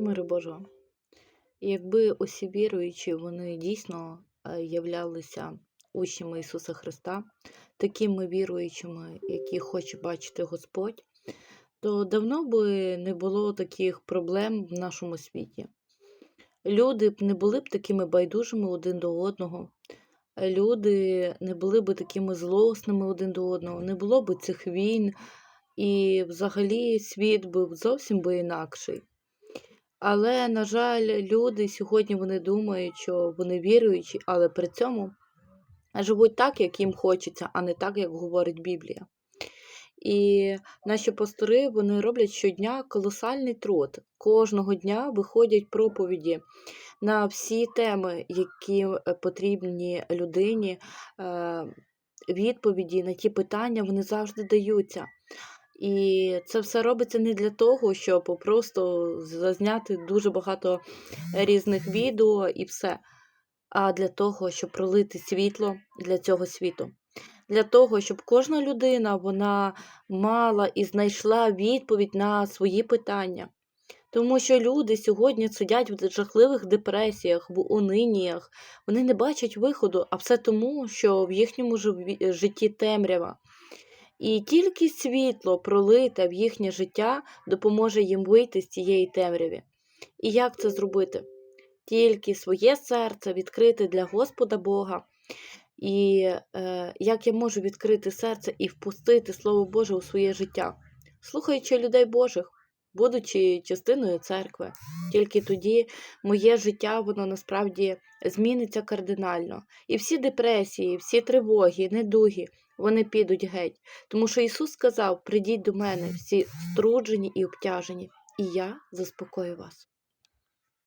Миру Божого. Якби усі віруючі, вони дійсно е, являлися учнями Ісуса Христа, такими віруючими, які хоче бачити Господь, то давно би не було таких проблем в нашому світі. Люди б не були б такими байдужими один до одного, люди не були б такими злосними один до одного, не було б цих війн, і взагалі світ був зовсім би інакший. Але, на жаль, люди сьогодні вони думають, що вони віруючі, але при цьому живуть так, як їм хочеться, а не так, як говорить Біблія. І наші пастори вони роблять щодня колосальний труд. Кожного дня виходять проповіді на всі теми, які е, потрібні людині, е, відповіді на ті питання вони завжди даються. І це все робиться не для того, щоб просто зазняти дуже багато різних відео і все, а для того, щоб пролити світло для цього світу. Для того, щоб кожна людина вона мала і знайшла відповідь на свої питання. Тому що люди сьогодні сидять в жахливих депресіях, в униніях, вони не бачать виходу, а все тому, що в їхньому житті темрява. І тільки світло, пролите в їхнє життя, допоможе їм вийти з цієї темряви. І як це зробити? Тільки своє серце відкрити для Господа Бога. І е, як я можу відкрити серце і впустити Слово Боже у своє життя, слухаючи людей Божих, будучи частиною церкви, тільки тоді моє життя воно насправді зміниться кардинально. І всі депресії, всі тривоги, недуги, вони підуть геть. Тому що Ісус сказав: Придіть до мене, всі струджені і обтяжені, і я заспокою вас.